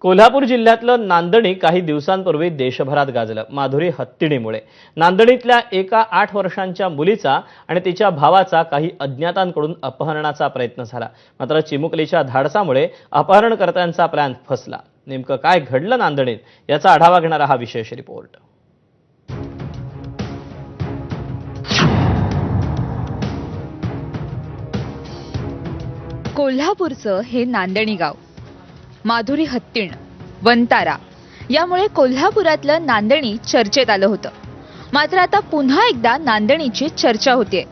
कोल्हापूर जिल्ह्यातलं नांदणी काही दिवसांपूर्वी देशभरात गाजलं माधुरी हत्तीणीमुळे नांदणीतल्या एका आठ वर्षांच्या मुलीचा आणि तिच्या भावाचा काही अज्ञातांकडून अपहरणाचा प्रयत्न झाला. मात्र चिमुकलीच्या धाडसामुळे अपहरणकर्त्यांचा प्लॅन फसला. नेमकं काय घडलं नांदणीत याचा आढावा घेणारा हा विशेष रिपोर्ट. कोल्हापूरचं हे नांदणी गाव. माधुरी हत्तीण वंतारा यामुळे कोल्हापुरातलं नांदणी चर्चेत आलं होतं. मात्र आता पुन्हा एकदा नांदणीची चर्चा होते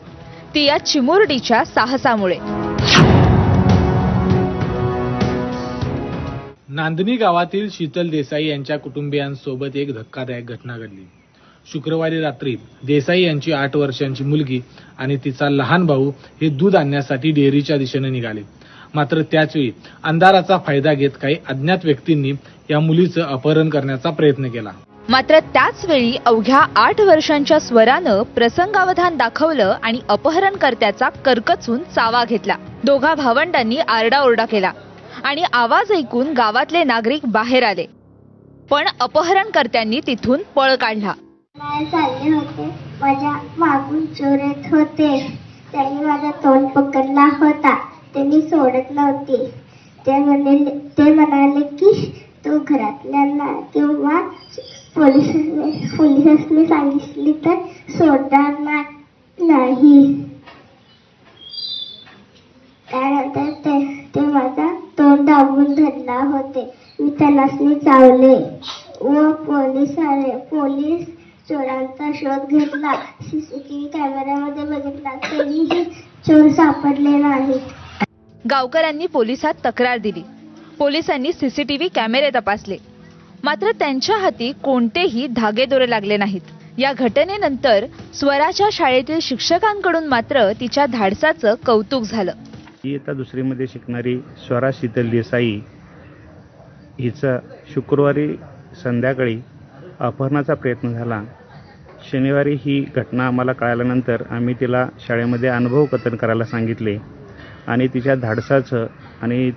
ती या चिमुरडीच्या साहसामुळे. नांदणी गावातील शीतल देसाई यांच्या कुटुंबियांसोबत एक धक्कादायक घटना घडली. शुक्रवारी रात्री देसाई यांची आठ वर्षांची मुलगी आणि तिचा लहान भाऊ हे दूध आणण्यासाठी डेअरीच्या दिशेने निघाले. मात्र त्याचवेळी अंधाराचा फायदा घेत काही अज्ञात व्यक्तींनी या मुलीचं अपहरण करण्याचा प्रयत्न केला. मात्र त्याच वेळी अवघ्या आठ वर्षांच्या स्वरानं प्रसंगावधान दाखवलं आणि अपहरणकर्त्याचा कर्कचून चावा घेतला. दोघा भावंडांनी आरडाओरडा केला आणि आवाज ऐकून गावातले नागरिक बाहेर आले. पण अपहरणकर्त्यांनी तिथून पळ काढला. चालले होते. माझ्या मागून चोर येत होते. त्यांनी माझा तोंड पकडला होता. त्यांनी सोडत नव्हते. ते म्हणाले ते म्हणाले की तू घरातल्यांना किंवा पोलिसांनी पोलिसांनी सांगितली तर सोडणार नाही. त्यानंतर ते ते माझा तोंड दाबून धरला होते. मी त्यांनासनी चावले. व पोलीस आले पोलीस चोरांचा शोध घेतला. सी सी टी व्ही कॅमेऱ्यामध्ये बघितला तरीही चोर सापडले नाहीत. गावकऱ्यांनी पोलिसात तक्रार दिली. पोलिसांनी सीसीटीव्ही कॅमेरे तपासले. मात्र त्यांच्या हाती कोणतेही धागेदोरे लागले नाहीत. या घटनेनंतर स्वराच्या शाळेतील शिक्षकांकडून मात्र तिच्या धाडसाचं कौतुक झालं. इयत्ता दुसरीमध्ये शिकणारी स्वरा शीतल देसाई हिचा शुक्रवारी संध्याकाळी अपहरणाचा प्रयत्न झाला. शनिवारी ही घटना आम्हाला कळाल्यानंतर आम्ही तिला शाळेमध्ये अनुभव कथन करायला सांगितले. आणि तिच्या धाडसाचं आणि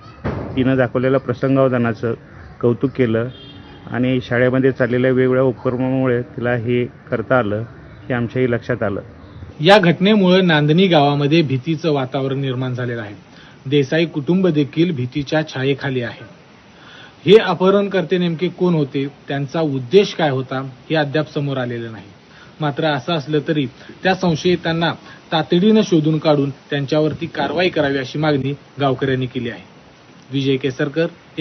तिनं दाखवलेलं प्रसंगावधानाचं कौतुक केलं. आणि शाळेमध्ये चाललेल्या वेगवेगळ्या उपक्रमामुळे तिला हे करता आलं हे आमच्याही लक्षात आलं. या घटनेमुळे नांदणी गावामध्ये भीतीचं वातावरण निर्माण झालेलं आहे. देसाई कुटुंब देखील भीतीच्या छायेखाली आहे. हे अपहरणकर्ते नेमके कोण होते? त्यांचा उद्देश काय होता? हे अद्याप समोर आलेलं नाही. मात्र असं असलं तरी त्या संशयितांना तातडीनं शोधून काढून त्यांच्यावरती कारवाई करावी अशी मागणी गावकऱ्यांनी केली आहे. विजय केसरकर